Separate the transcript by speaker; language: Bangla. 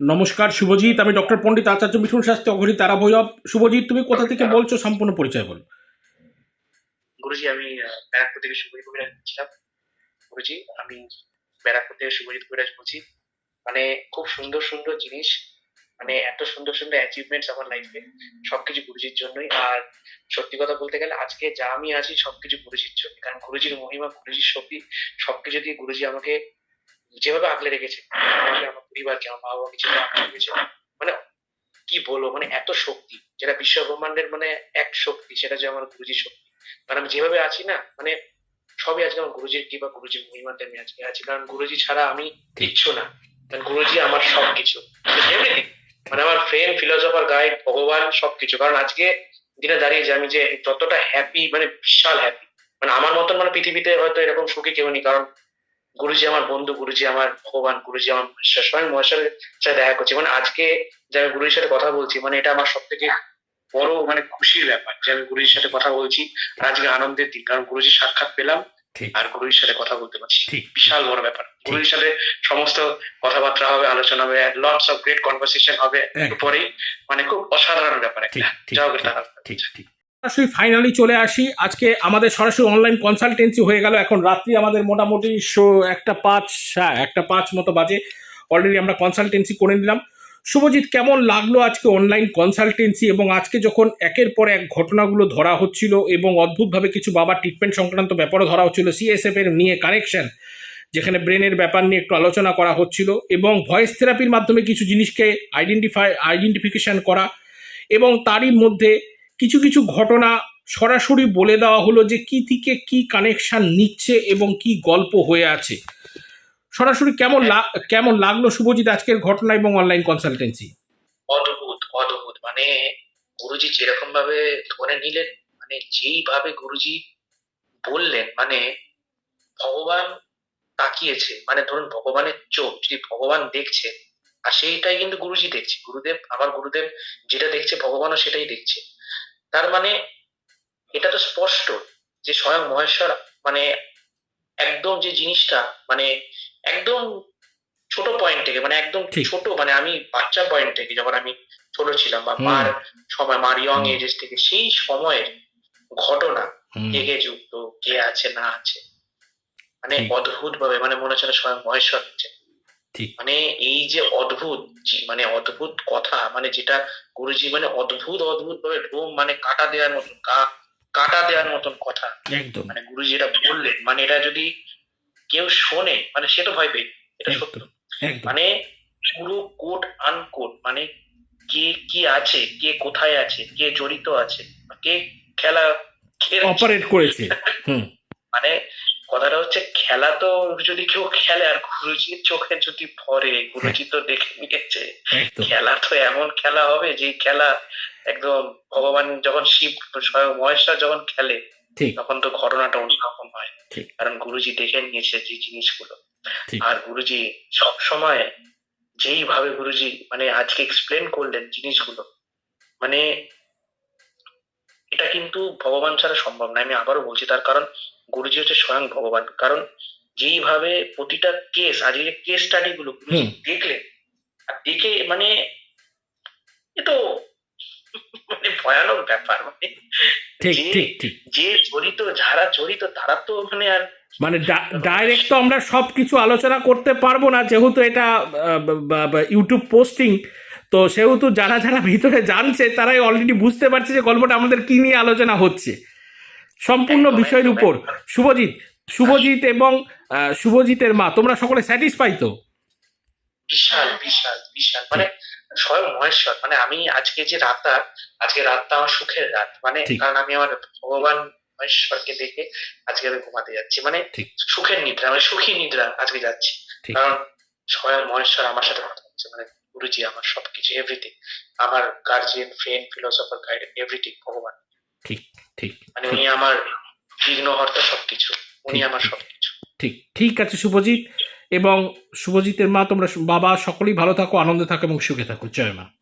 Speaker 1: নমস্কার শুভজিৎ। আমি ডক্টর পণ্ডিত আচার্য মিঠুন শাস্ত্রী অঘরী তারা ভৈরব শুভজিৎ তুমি কোথা থেকে বলছো? সম্পূর্ণ পরিচয় বলো।
Speaker 2: গুরুজি আমি ব্যারাকপুর থেকে শুভজিৎ কবিরাজ বলছিলাম। গুরুজি আমি ব্যারাকপুর থেকে শুভজিৎ কবিরাজ বলছি। মানে খুব সুন্দর সুন্দর জিনিস। মানে এত সুন্দর সুন্দর অ্যাচিভমেন্টস আমার লাইফে সবকিছু গুরুজির জন্যই। আর সত্যি কথা বলতে গেলে আজকে যা আমি আছি সবকিছু গুরুজির জন্য কারণ গুরুজির মহিমা গুরুজির শক্তি সবকিছু দিয়ে গুরুজি আমাকে যেভাবে আগলে রেখেছে আমার পরিবারকে আমার মা বাবাকে যেভাবে আগলে রেখেছে? মানে কি বলব মানে এত শক্তি, যেটা বিশ্ব ব্রহ্মাণ্ডের মানে এক শক্তি, সেটা যে আমার গুরুজির শক্তি। মানে আমি যেভাবে আছি না মানে সবই আজকে আমার গুরুজির কৃপা, গুরুজির মহিমাতে আমি আজকে আছি। কারণ গুরুজি ছাড়া আমি কিচ্ছু না, কারণ গুরুজি আমার সবকিছু। এভরিথিং মানে আমার ফ্রেন্ড ফিলোসফার গাইড ভগবান, সবকিছু। কারণ আজকে দিনে দাঁড়িয়ে যে আমি যে যতটা হ্যাপি মানে বিশাল হ্যাপি মানে আমার মতন মানে পৃথিবীতে হয়তো এরকম সুখী কেউ নেই, কারণ গুরুজি আমার বন্ধু গুরুজি আমার ভগবান গুরুজি আমার মহেশ্বর স্বয়ং মহেশ্বরের সাথে দেখা করছি। মানে আজকে যে আমি গুরুজির সাথে কথা বলছি মানে এটা আমার সব থেকে বড় মানে খুশির ব্যাপার যে আমি গুরুজির সাথে কথা বলছি আজকে আনন্দের দিন। কারণ গুরুজির সাক্ষাৎ পেলাম আর গুরুজির সাথে কথা বলতে পারছি। বিশাল বড় ব্যাপার। গুরুজির সাথে সমস্ত কথাবার্তা হবে আলোচনা হবে লটস অফ গ্রেট কনভারসেশন হবে। পরেই মানে খুব অসাধারণ ব্যাপার একটা।
Speaker 1: ঠিক ঠিক। সরাসরি ফাইনালি চলে আসি। আজকে আমাদের সরাসরি অনলাইন কনসালটেন্সি হয়ে গেল। এখন রাত্রি আমাদের মোটামুটি একটা পাঁচ হ্যাঁ একটা পাঁচ মতো বাজে। অলরেডি আমরা কনসালটেন্সি করে নিলাম। শুভজিৎ, কেমন লাগল আজকে অনলাইন কনসালটেন্সি এবং আজকে যখন একের পর এক ঘটনাগুলো ধরা হচ্ছিল এবং অদ্ভুতভাবে কিছু বাবার ট্রিটমেন্ট সংক্রান্ত ব্যাপারও ধরা হচ্ছিল সিএসএফ এর নিয়ে কানেকশন যেখানে ব্রেনের ব্যাপার নিয়ে একটু আলোচনা করা হচ্ছিল এবং ভয়েস থেরাপির মাধ্যমে কিছু জিনিসকে আইডেন্টিফাই আইডেন্টিফিকেশন করা এবং তারই মধ্যে কিছু কিছু ঘটনা সরাসরি বলে দেওয়া হলো যে কি থেকে কি কানেকশন নিচ্ছে এবং কি গল্প হয়ে আছে। সরাসরি কেমন কেমন লাগল শুভজিৎ আজকের ঘটনা এবং অনলাইন কনসালটেন্সি
Speaker 2: অদ্ভুত অদ্ভুত। মানে গুরুজি যেরকম ভাবে ধরে নিলেন মানে যেইভাবে গুরুজি বললেন মানে ভগবান তাকিয়েছে মানে ধরুন ভগবানের চোখ, যদি ভগবান দেখছে, আর সেইটাই কিন্তু গুরুজি দেখছে। গুরুদেব আমার গুরুদেব যেটা দেখছে, ভগবানও সেটাই দেখছে। তার মানে এটা তো স্পষ্ট যে স্বয়ং মহেশ্বর মানে একদম যে জিনিসটা মানে একদম ছোট পয়েন্ট থেকে মানে একদম ছোট মানে আমি বাচ্চা পয়েন্ট থেকে যখন আমি ছোট ছিলাম বা মার সময় মার ইয়ং এজেস থেকে সেই সময়ের ঘটনা কে কে যুক্ত কে আছে না আছে মানে অদ্ভুত ভাবে মানে মনে হচ্ছে না স্বয়ং মহেশ্বর হচ্ছে।
Speaker 1: ঠিক।
Speaker 2: মানে এই যে অদ্ভুত মানে অদ্ভুত কথা মানে যেটা গুরুজি মানে অদ্ভুত অদ্ভুত ভাবে রোম মানে কাটা দেওয়ার মতন কাটা দেওয়ার মতন কথা।
Speaker 1: একদম।
Speaker 2: মানে গুরুজি এটা বললেন মানে এটা যদি কেউ শোনে মানে সে তো ভয় পেয়ে এটা সত্য। মানে পুরো কোট আনকোট মানে কে কি আছে কে কোথায় আছে কে জড়িত আছে কে খেলা।
Speaker 1: অপারেট করেছে।
Speaker 2: মানে কথাটা হচ্ছে খেলা তো যদি কেউ খেলে আর গুরুজির চোখে যদি পড়ে গুরুজি তো দেখে নিয়েছে খেলা তো এমন খেলা হবে যে খেলা একদম ভগবান যখন শিব স্বয়ং মহেশ্বর যখন খেলে তখন তো ঘটনাটা অন্যরকম হয়। কারণ গুরুজি দেখে নিয়েছে যে জিনিসগুলো। আর গুরুজি সব সময় যেইভাবে গুরুজি মানে আজকে এক্সপ্লেন করলেন জিনিসগুলো মানে এটা কিন্তু ভগবান ছাড়া সম্ভব না। আমি আবারও বলছি তার কারণ গুরুজি হচ্ছে স্বয়ং ভগবান। কারণ যেইভাবে প্রতিটা কেস আজকে কেস স্টাডি গুলো। দেখলেন আর দেখে মানে এ তো মানে ভয়ানক ব্যাপার। মানে যে- জড়িত যারা জড়িত তারা তো মানে আর
Speaker 1: মানে ডাইরেক্ট তো আমরা সব কিছু আলোচনা করতে পারব না যেহেতু এটা ইউটিউব পোস্টিং তো সেহেতু যারা যারা ভিতরে জানছে তারাই অলরেডি বুঝতে পারছে যে গল্পটা আমাদের কি নিয়ে আলোচনা হচ্ছে। সম্পূর্ণ বিষয়ের উপর। শুভজিৎ শুভজিৎ এবং শুভজিতের মা তোমরা সকলে স্যাটিসফাই তো?
Speaker 2: বিশাল বিশাল বিশাল। মানে স্বয়ং মহেশ্বর মানে আমি আজকে যে রাতটা আজকে রাতটা আমার সুখের রাত। মানে কারণ আমি আমার ভগবান মহেশ্বরকে দেখে আজকে আমি ঘুমাতে যাচ্ছি। মানে সুখের নিদ্রা মানে সুখী নিদ্রা আজকে যাচ্ছি। কারণ স্বয়ং মহেশ্বর আমার সাথে কথা হচ্ছে মানে গুরুজি আমার সবকিছু এভরিথিং আমার guardian friend philosopher guide everything ভগবান।
Speaker 1: ঠিক ঠিক
Speaker 2: মানে উনি আমার বিঘ্নহর্তা সবকিছু উনি আমার সবকিছু।
Speaker 1: ঠিক ঠিক আছে শুভজিৎ। এবং শুভজিতের মা তোমরা বাবা সকলেই ভালো থাকো আনন্দে থাকো এবং সুখে থাকো। জয় মা।